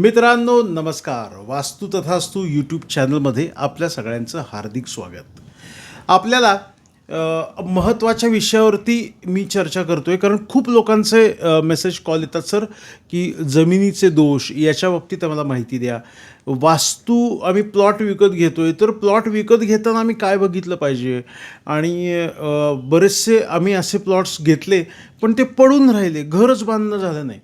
मित्रांनो नमस्कार. वास्तू तथास्तू यूट्यूब चॅनलमध्ये आपल्या सगळ्यांचं हार्दिक स्वागत. आपल्याला महत्त्वाच्या विषयावरती मी चर्चा करतो आहे कारण खूप लोकांचे मेसेज कॉल येतात सर की जमिनीचे दोष याच्या बाबतीत आम्हाला माहिती द्या. वास्तू आम्ही प्लॉट विकत घेतो आहे तर प्लॉट विकत घेताना आम्ही काय बघितलं पाहिजे? आणि बरेचसे आम्ही असे प्लॉट्स घेतले पण ते पडून राहिले घरच बांधणं झालं नाही.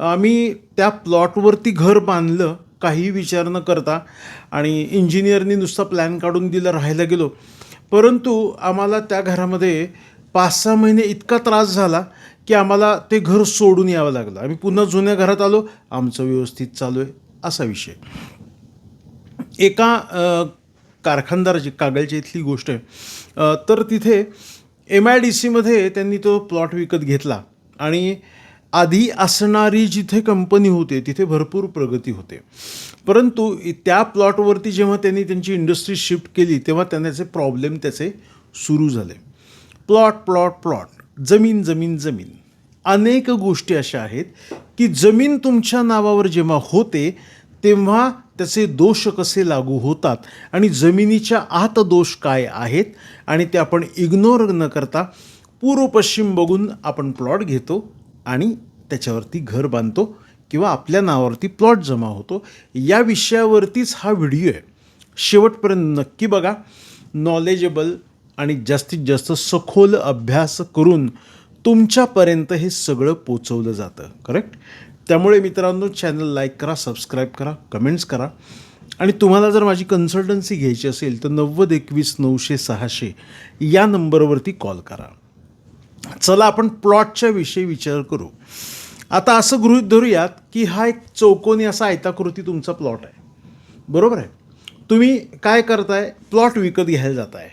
आम्ही त्या प्लॉटवरती घर बांधलं काही विचार न करता आणि इंजिनियरनी नुसता प्लॅन काढून दिलं राहायला गेलो. परंतु आम्हाला त्या घरामध्ये पाच सहा महिने इतका त्रास झाला की आम्हाला ते घर सोडून यावं लागलं. आम्ही पुन्हा जुन्या घरात आलो आमचं व्यवस्थित चालू आहे असा विषय. एका कारखानदाराची कागलच्या इथली गोष्ट आहे. तर तिथे एम आय डी सीमध्ये त्यांनी तो प्लॉट विकत घेतला आणि आधी असणारी जिथे कंपनी होते तिथे भरपूर प्रगती होते. परंतु त्या प्लॉटवरती जेव्हा त्यांनी त्यांची इंडस्ट्री शिफ्ट केली तेव्हा त्यांचे प्रॉब्लेम त्याचे सुरू झाले. Plot plot plot. जमीन जमीन जमीन. अनेक गोष्टी अशा आहेत की जमीन तुमच्या नावावर जेव्हा होते तेव्हा त्याचे दोष कसे लागू होतात आणि जमिनीच्या आत दोष काय आहेत आणि ते आपण इग्नोर न करता पूर्व पश्चिम बघून आपण प्लॉट घेतो आणि त्याच्यावरती घर बांधतो किंवा आपल्या नावावरती प्लॉट जमा होतो. या विषयावरतीच हा व्हिडिओ आहे. शेवटपर्यंत नक्की बघा. नॉलेजेबल आणि जास्तीत जास्त सखोल अभ्यास करून तुमच्यापर्यंत हे सगळं पोचवलं जातं. करेक्ट त्यामुळे मित्रांनो चॅनल लाईक करा सबस्क्राईब करा कमेंट्स करा. आणि तुम्हाला जर माझी कन्सल्टन्सी घ्यायची असेल तर नव्वद एकवीस नऊशे सहाशे या नंबरवरती कॉल करा. चला आपण प्लॉटच्या विषयी विचार करू. आता असं गृहित धरूयात की हा एक चौकोनी असा आयताकृती तुमचा प्लॉट आहे. बरोबर आहे? तुम्ही काय करताय? प्लॉट विकत घ्यायला जाताय.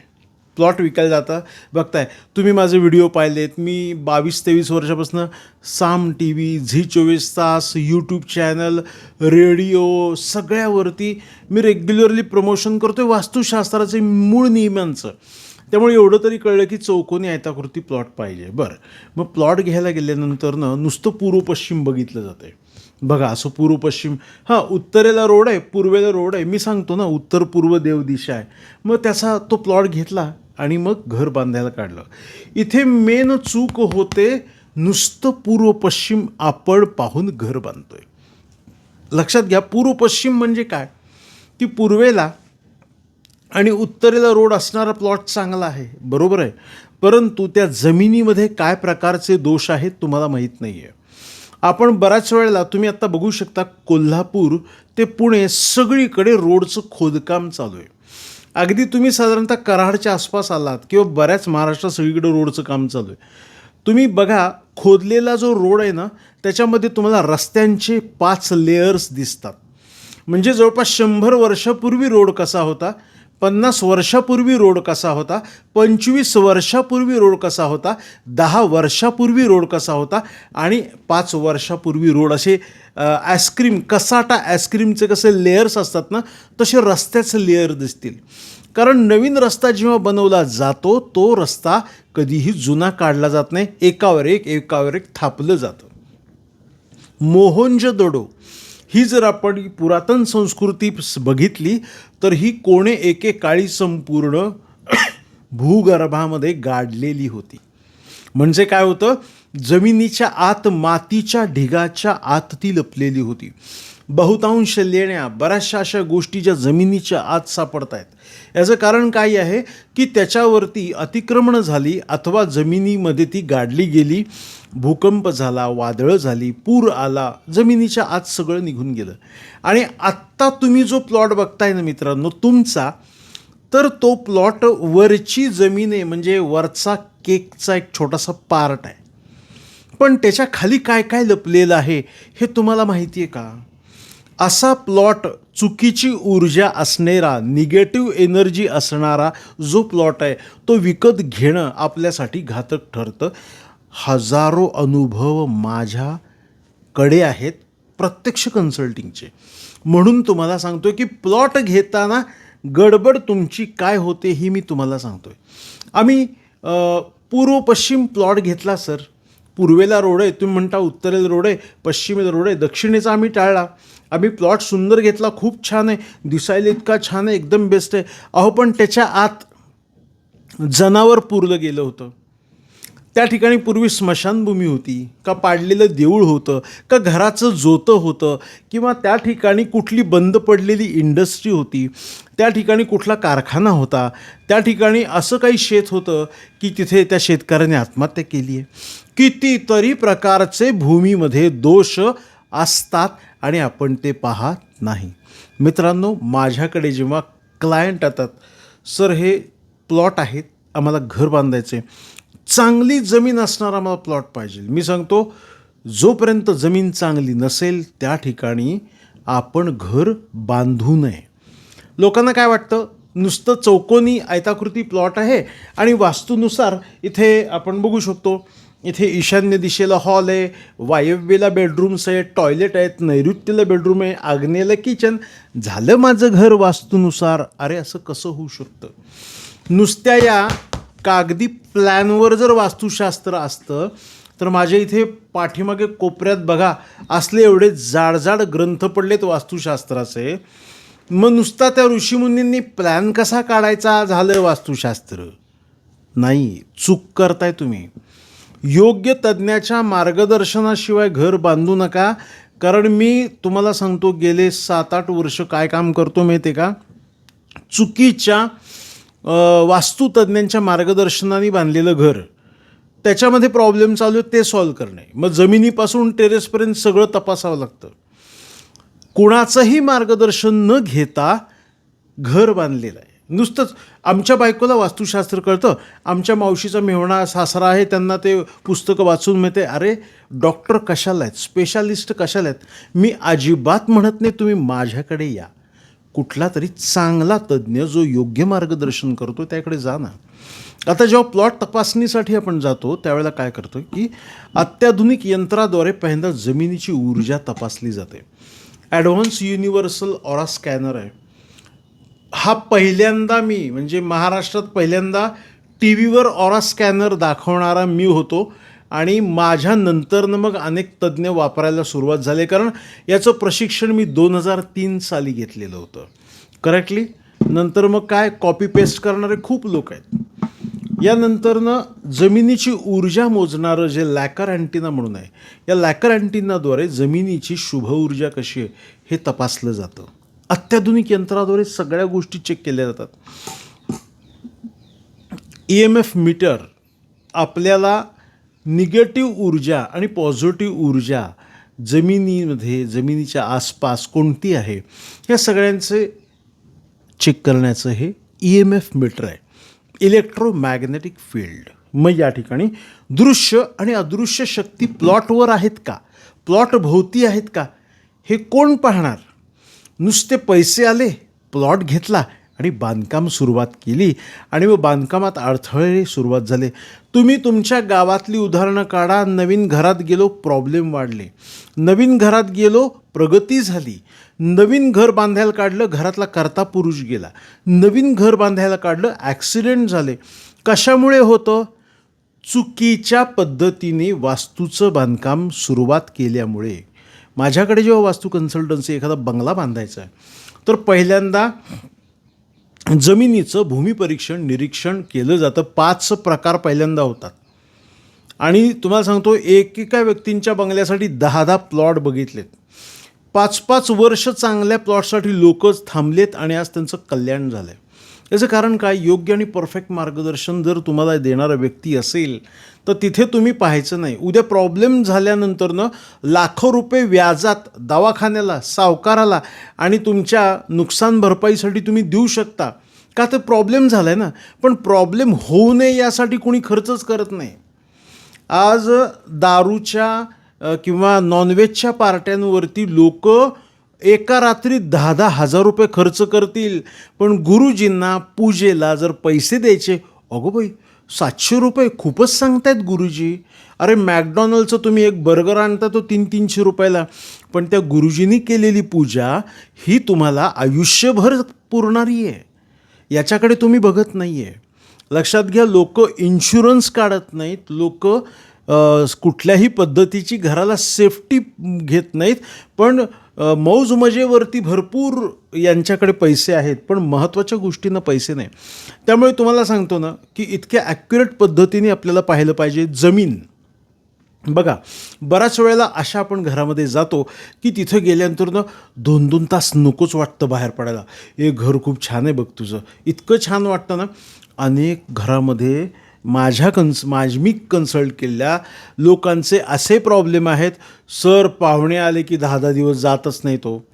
प्लॉट विकायला जाता बघताय. तुम्ही माझे व्हिडिओ पाहिलेत. मी बावीस तेवीस वर्षापासून साम टी व्ही झी चोवीस तास यूट्यूब चॅनल रेडिओ सगळ्यावरती मी रेग्युलरली प्रमोशन करतो आहे वास्तुशास्त्राचे मूळ नियमांचं. त्यामुळे एवढं तरी कळलं की चौकोनी आयताकृती प्लॉट पाहिजे. बरं. मग प्लॉट घ्यायला गेल्यानंतर ना नुसतं पूर्व पश्चिम बघितलं जाते बघा असं पूर्व पश्चिम हां उत्तरेला रोड आहे पूर्वेला रोड आहे. मी सांगतो ना उत्तर पूर्व देव दिशा आहे. मग त्याचा तो प्लॉट घेतला आणि मग घर बांधायला काढलं. इथे मेन चूक होते नुसतं पूर्व पश्चिम आपण पाहून घर बांधतोय. लक्षात घ्या पूर्व पश्चिम म्हणजे काय? की पूर्वेला आणि उत्तरेला रोड असणारा प्लॉट चांगला आहे. बरोबर आहे. परंतु त्या जमिनीमध्ये काय प्रकारचे दोष आहेत तुम्हाला माहीत नाही आहे आपण बऱ्याच वेळेला तुम्ही आत्ता बघू शकता कोल्हापूर ते पुणे सगळीकडे रोडचं खोदकाम चालू आहे. अगदी तुम्ही साधारणतः कराडच्या आसपास आलात किंवा बऱ्याच महाराष्ट्रात सगळीकडे रोडचं काम चालू आहे. तुम्ही बघा खोदलेला जो रोड आहे ना त्याच्यामध्ये तुम्हाला रस्त्यांचे पाच लेयर्स दिसतात. म्हणजे जवळपास शंभर वर्षापूर्वी रोड कसा होता? पन्नास वर्षापूर्वी रोड कसा होता? पंचवीस वर्षापूर्वी रोड कसा होता? दहा वर्षापूर्वी रोड कसा होता? आणि पाच वर्षापूर्वी रोड असे आईस्क्रीम कसाटा आईस्क्रीमचे कसे लेयर्स असतात ना तसे रस्त्याचे लेयर दिसतील. कारण नवीन रस्ता जेव्हा बनवला जातो तो रस्ता कधीही जुना काढला जात नाही. एकावर एक एकावर एक थापलं जातं. मोहोंजदडो ही जर आपण पुरातन संस्कृती बघितली तर ही कोणे एकेकाळी संपूर्ण भूगर्भामध्ये गाडलेली होती. म्हणजे काय होतं? जमिनीच्या आत मातीच्या ढिगाच्या आत ती लपलेली होती. बहुतांश लेण्या बऱ्याचशा अशा गोष्टी ज्या जमिनीच्या आत सापडत आहेत याचं कारण काय आहे की त्याच्यावरती अतिक्रमण झाली अथवा जमिनीमध्ये ती गाडली गेली भूकंप झाला वादळं झाली पूर आला जमिनीच्या आत सगळं निघून गेलं. आणि आत्ता तुम्ही जो प्लॉट बघताय ना मित्रांनो तुमचा तर तो प्लॉट वरची जमीन आहे म्हणजे वरचा केकचा एक छोटासा पार्ट आहे. पण त्याच्याखाली काय काय लपलेलं आहे हे तुम्हाला माहिती आहे का? असा प्लॉट चुकीची ऊर्जा असणारा निगेटिव्ह एनर्जी असणारा जो प्लॉट आहे तो विकत घेणं आपल्यासाठी घातक ठरतं. हजारो अनुभव माझ्याकडे आहेत प्रत्यक्ष कन्सल्टिंगचे. म्हणून तुम्हाला सांगतोय की प्लॉट घेताना गडबड तुमची काय होते ही मी तुम्हाला सांगतोय. आम्ही पूर्व पश्चिम प्लॉट घेतला सर. पूर्वेला रोड आहे तुम्ही म्हणता उत्तरेला रोड आहे पश्चिमेला रोड आहे दक्षिणेचा आम्ही टाळला. आम्ही प्लॉट सुंदर घेतला खूप छान आहे. दिसायला इतका छान आहे एकदम बेस्ट आहे. अहो पण त्याच्या आत जनावर पुरलं गेलं होतं. त्या ठिकाणी पूर्वी स्मशानभूमी होती का पाडलेलं देऊळ होतं का घराचं जोतं होतं किंवा त्या ठिकाणी कुठली बंद पडलेली इंडस्ट्री होती त्या ठिकाणी कुठला कारखाना होता त्या ठिकाणी असं काही शेत होतं की तिथे त्या शेतकऱ्याने आत्महत्या केली आहे. कितीतरी प्रकारचे भूमीमध्ये दोष असतात आणि आपण ते पाहत नाही. मित्रांनो माझ्याकडे जेव्हा क्लायंट येतात सर हे प्लॉट आहेत आम्हाला घर बांधायचे चांगली जमीन असणारा आम्हाला प्लॉट पाहिजे. मी सांगतो जोपर्यंत जमीन चांगली नसेल त्या ठिकाणी आपण घर बांधू नये. लोकांना काय वाटतं? नुसतं चौकोनी आयताकृती प्लॉट आहे आणि वास्तूनुसार इथे आपण बघू शकतो इथे ईशान्य दिशेला हॉल आहे. वायव्येला बेडरूम्स आहेत टॉयलेट आहेत नैऋत्येला बेडरूम आहे आग्नेला किचन झालं माझं घर वास्तूनुसार. अरे असं कसं होऊ शकतं? नुसत्या या कागदी प्लॅनवर जर वास्तुशास्त्र असतं तर माझ्या इथे पाठीमागे कोपऱ्यात बघा असले एवढे जाडजाड ग्रंथ पडलेत वास्तुशास्त्राचे. मग नुसता त्या ऋषीमुनींनी प्लॅन कसा काढायचा? झालं वास्तुशास्त्र. नाही चूक करताय तुम्ही. योग्य तज्ज्ञाच्या मार्गदर्शनाशिवाय घर बांधू नका. कारण मी तुम्हाला सांगतो गेले सात आठ वर्ष काय काम करतो माहिती आहे का? चुकीच्या वास्तुतज्ज्ञांच्या मार्गदर्शनाने बांधलेलं घर. त्याच्यामध्ये प्रॉब्लेम चालू आहे ते सॉल्व करणे. मग जमिनीपासून टेरेसपर्यंत सगळं तपासावं लागतं. कुणाचंही मार्गदर्शन न घेता घर बांधलेलं आहे. नुसतंच आमच्या बायकोला वास्तुशास्त्र कळतं. आमच्या मावशीचा मेहणा सासरा आहे त्यांना ते पुस्तकं वाचून मिळते. अरे डॉक्टर कशाला आहेत? स्पेशालिस्ट कशाला आहेत? मी अजिबात म्हणत नाही तुम्ही माझ्याकडे या. कुठला तरी चांगला तज्ज्ञ जो योग्य मार्गदर्शन करतो त्याकडे जा ना. आता जेव्हा प्लॉट तपासणीसाठी आपण जातो त्यावेळेला काय करतो की अत्याधुनिक यंत्राद्वारे पहिल्यांदा जमिनीची ऊर्जा तपासली जाते. ॲडव्हान्स युनिव्हर्सल ऑरा स्कॅनर आहे. हा पहिल्यांदा मी म्हणजे महाराष्ट्रात पहिल्यांदा टी व्हीवर ऑरा स्कॅनर दाखवणारा मी होतो आणि माझ्यानंतरनं मग अनेक तज्ज्ञ वापरायला सुरुवात झाली. कारण याचं प्रशिक्षण मी दोन हजार तीन साली घेतलेलं होतं. करेक्टली नंतर मग काय? कॉपी पेस्ट करणारे खूप लोक आहेत. यानंतरनं जमिनीची ऊर्जा मोजणारं जे लॅकर अँटिना म्हणून आहे या लॅकर अँटिनाद्वारे जमिनीची शुभ ऊर्जा कशी आहे हे तपासलं जातं. अत्याधुनिक यंत्राद्वारे सगळ्या गोष्टी चेक केल्या जातात. ई एम एफ मीटर आपल्याला निगेटिव्ह ऊर्जा आणि पॉझिटिव्ह ऊर्जा जमिनीमध्ये जमिनीच्या आसपास कोणती आहे या सगळ्यांचे चेक करण्याचं हे ई एम एफ मीटर आहे. इलेक्ट्रोमॅग्नेटिक फील्ड मग या ठिकाणी दृश्य आणि अदृश्य शक्ती प्लॉटवर आहेत का? प्लॉट भोवती आहेत का? हे कोण पाहणार? नुसते पैसे आले प्लॉट घेतला आणि बांधकाम सुरुवात केली. आणि मग बांधकामात अडथळे सुरुवात झाले. तुम्ही तुमच्या गावातली उदाहरणं काढा. नवीन घरात गेलो प्रॉब्लेम वाढले. नवीन घरात गेलो प्रगती झाली. नवीन घर बांधायला काढलं घरातला करता पुरुष गेला. नवीन घर बांधायला काढलं ॲक्सिडेंट झाले. कशामुळे होतं? चुकीच्या पद्धतीने वास्तूचं बांधकाम सुरुवात केल्यामुळे. माझ्याकडे जेव्हा वास्तू कन्सल्टन्सी एखादा बंगला बांधायचा आहे तर पहिल्यांदा जमिनीचं भूमिपरीक्षण निरीक्षण केलं जातं. पाच प्रकार पहिल्यांदा होतात. आणि तुम्हाला सांगतो एकेका व्यक्तींच्या बंगल्यासाठी दहा दहा प्लॉट बघितलेत. पाच पाच वर्ष चांगल्या प्लॉटसाठी लोकच थांबलेत आणि आज त्यांचं कल्याण झालं आहे याचं कारण काय? योग्य आणि परफेक्ट मार्गदर्शन जर तुम्हाला देणारा व्यक्ती असेल तर तिथे तुम्ही पाहायचं नाही. उद्या प्रॉब्लेम झाल्यानंतरनं लाखो रुपये व्याजात दवाखान्याला सावकाराला आणि तुमच्या नुकसान भरपाईसाठी तुम्ही देऊ शकता. का तर प्रॉब्लेम झाला आहे ना? पण प्रॉब्लेम होऊ नये यासाठी कोणी खर्चच करत नाही. आज दारूच्या किंवा नॉनव्हेजच्या पार्ट्यांवरती लोक एका रात्री दहा दहा हजार रुपये खर्च करतील. पण गुरुजींना पूजेला जर पैसे द्यायचे अगो बाई सातशे रुपये खूपच सांगतायत गुरुजी. अरे मॅकडॉनल्डचं तुम्ही एक बर्गर आणता तो तीन तीनशे रुपयाला. पण त्या गुरुजींनी केलेली पूजा ही तुम्हाला आयुष्यभर पुरणारी आहे. याच्याकडे तुम्ही बघत नाही आहे लक्षात घ्या लोक इन्शुरन्स काढत नाहीत. लोक कुठल्याही पद्धतीची घराला सेफ्टी घेत नाहीत. पण मौज मजेवरती भरपूर यांच्याकडे पैसे आहेत पण महत्त्वाच्या गोष्टींना पैसे नाही. त्यामुळे तुम्हाला सांगतो ना की इतक्या ॲक्युरेट पद्धतीने आपल्याला पाहिलं पाहिजे जमीन. बघा बऱ्याच वेळेला अशा आपण घरामध्ये जातो की तिथं गेल्यानंतर ना दोन दोन तास नकोच वाटतं बाहेर पडायला. हे घर खूप छान आहे बघ तुझं. इतकं छान वाटतं ना अनेक घरामध्ये माझ्या कन्स माझ मी कन्सल्ट केलेल्या लोकांचे असे प्रॉब्लेम आहेत. सर पाहुणे आले की दहा दहा दिवस जातच नाही तो.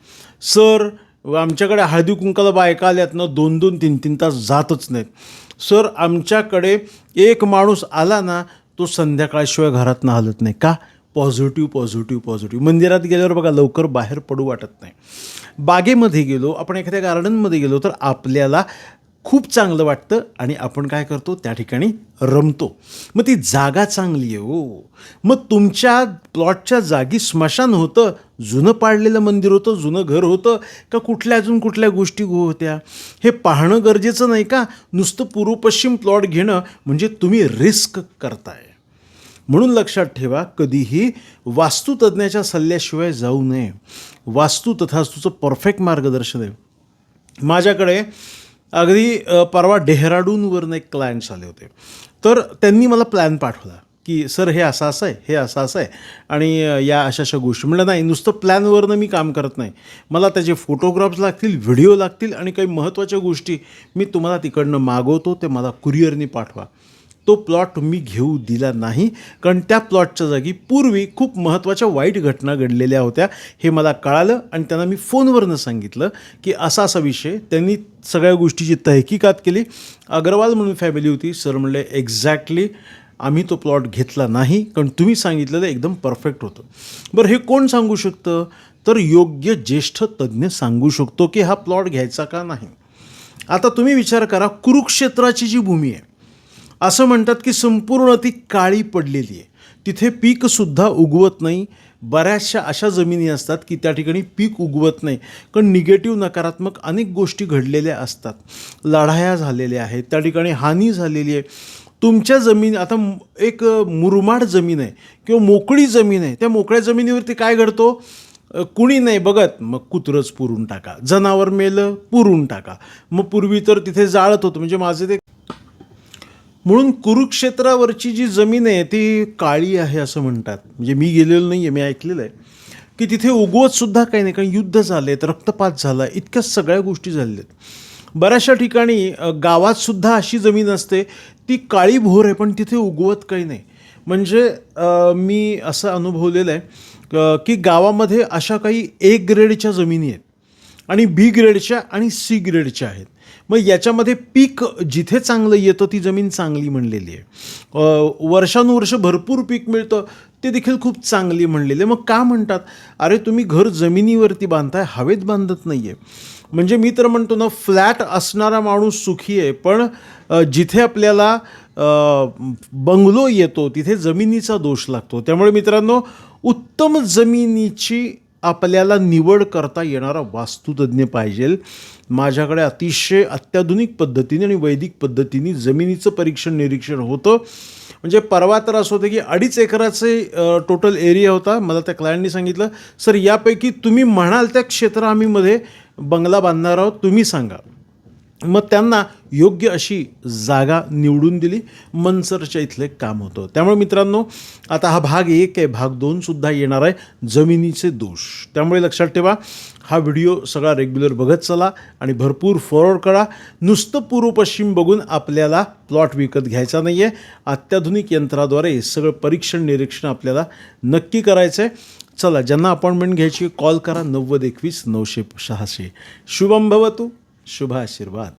सर आमच्याकडे हळदी कुंकाला बायका आल्यात ना दोन दोन तीन तीन तास जातच नाहीत. सर आमच्याकडे एक माणूस आला ना तो संध्याकाळशिवाय घरातनं हलत नाही. का? पॉझिटिव्ह पॉझिटिव्ह पॉझिटिव्ह मंदिरात गेल्यावर बघा लवकर बाहेर पडू वाटत नाही. बागेमध्ये गेलो आपण एखाद्या गार्डनमध्ये गेलो तर आपल्याला खूप चांगलं वाटतं आणि आपण काय करतो? त्या ठिकाणी रमतो. मग ती जागा चांगली आहे हो. मग तुमच्या प्लॉटच्या जागी स्मशान होतं जुनं पाडलेलं मंदिर होतं जुनं घर होतं का कुठल्या अजून कुठल्या गोष्टी होत्या? हे पाहणं गरजेचं नाही का? नुसतं पूर्व पश्चिम प्लॉट घेणं म्हणजे तुम्ही रिस्क करताय. म्हणून लक्षात ठेवा कधीही वास्तुतज्ञाच्या सल्ल्याशिवाय जाऊ नये. वास्तू तथास्तूचं परफेक्ट मार्गदर्शन आहे. माझ्याकडे अगदी परवा डेहराडूनवरनं एक क्लायंट्स आले होते. तर त्यांनी मला प्लॅन पाठवला की सर हे असं असं आहे हे असं असं आहे. आणि या अशा अशा गोष्टी. म्हणलं नाही नुसतं प्लॅनवरनं मी काम करत नाही. मला त्याचे फोटोग्राफ्स लागतील व्हिडिओ लागतील आणि काही महत्त्वाच्या गोष्टी मी तुम्हाला तिकडनं मागवतो ते मला कुरिअरनी पाठवा. तो प्लॉट मी घेऊ दिला नाही. कारण त्या प्लॉटच्या जागी पूर्वी खूप महत्त्वाच्या वाईट घटना घडलेल्या होत्या. हे मला कळालं आणि त्यांना मी फोनवरनं सांगितलं की असा असा विषय. त्यांनी सगळ्या गोष्टीची तहकीकात केली. अग्रवाल म्हणून फॅमिली होती. सर म्हणले एक्झॅक्टली आम्ही तो प्लॉट घेतला नाही. कारण तुम्ही सांगितलेलं एकदम परफेक्ट होतं. बरं हे कोण सांगू शकतं? तर योग्य ज्येष्ठ तज्ज्ञ सांगू शकतो की हा प्लॉट घ्यायचा का नाही. आता तुम्ही विचार करा कुरुक्षेत्राची जी भूमी आहे असं म्हणतात की संपूर्ण ती काळी पडलेली आहे. तिथे पीकसुद्धा उगवत नाही. बऱ्याचशा अशा जमिनी असतात की त्या ठिकाणी पीक उगवत नाही. कारण निगेटिव्ह नकारात्मक अनेक गोष्टी घडलेल्या असतात. लढाया झालेल्या आहेत. त्या ठिकाणी हानी झालेली आहे. तुमच्या जमीन आता एक मुरमाड जमीन आहे किंवा मोकळी जमीन आहे. त्या मोकळ्या जमिनीवरती काय घडतो? कुणी नाही बघत. मग कुत्रच पुरून टाका. जनावर मेलं पुरून टाका. मग पूर्वी तर तिथे जाळत होतं. म्हणजे माझे ते म्हणून कुरुक्षेत्रावरची जी जमीन आहे ती काळी आहे असं म्हणतात. म्हणजे मी गेलेलो नाही आहे मी ऐकलेलं आहे. की तिथे उगवत सुद्धा काही नाही कारण युद्ध झालेत रक्तपात झाला इतक्या सगळ्या गोष्टी झालेल्या आहेत. बऱ्याचशा ठिकाणी गावातसुद्धा गावात सुद्धा अशी जमीन असते ती काळी भोर आहे पण तिथे उगवत काही नाही. म्हणजे मी असं अनुभवलेलं आहे की गावामध्ये अशा काही ए ग्रेडच्या जमिनी आहेत. आणि बी ग्रेडच्या आणि सी ग्रेडच्या आहेत. मग याच्यामध्ये पीक जिथे चांगलं येतं ती जमीन चांगली म्हणलेली आहे. वर्षानुवर्ष भरपूर पीक मिळतं ते देखील खूप चांगली म्हणलेली आहे. मग का म्हणतात? अरे तुम्ही घर जमिनीवरती बांधताय हवेत बांधत नाही आहे म्हणजे मी तर म्हणतो ना फ्लॅट असणारा माणूस सुखी आहे पण जिथे आपल्याला बंगलो येतो तिथे जमिनीचा दोष लागतो. त्यामुळे मित्रांनो उत्तम जमिनीची आपल्याला निवड करता येणारा वास्तुतज्ञ पाहिजे. माझ्याकडे अतिशय अत्याधुनिक पद्धतीने आणि वैदिक पद्धतीने जमिनीचं परीक्षण निरीक्षण होतं. म्हणजे परवा तर असं होतं की अडीच एकराचे टोटल एरिया होता. मला त्या क्लायंटनी सांगितलं सर यापैकी तुम्ही म्हणाल त्या क्षेत्र आम्हीमध्ये बंगला बांधणार आहोत तुम्ही सांगा. मग त्यांना योग्य अशी जागा निवडून दिली. मनसरच्या इथले काम होतं. त्यामुळे मित्रांनो आता हा भाग एक आहे. भाग दोन सुद्धा येणार आहे. जमिनीचे दोष. त्यामुळे लक्षात ठेवा हा व्हिडिओ सगळा रेग्युलर बघत चला आणि भरपूर फॉरवर्ड करा. नुसतं पूर्व पश्चिम बघून आपल्याला प्लॉट विकत घ्यायचा नाही आहे अत्याधुनिक यंत्राद्वारे सगळं परीक्षण निरीक्षण आपल्याला नक्की करायचं आहे चला ज्यांना अपॉइंटमेंट घ्यायची कॉल करा नव्वद एकवीस नऊशे सहाशे. शुभम भवतू. शुभ आशीर्वाद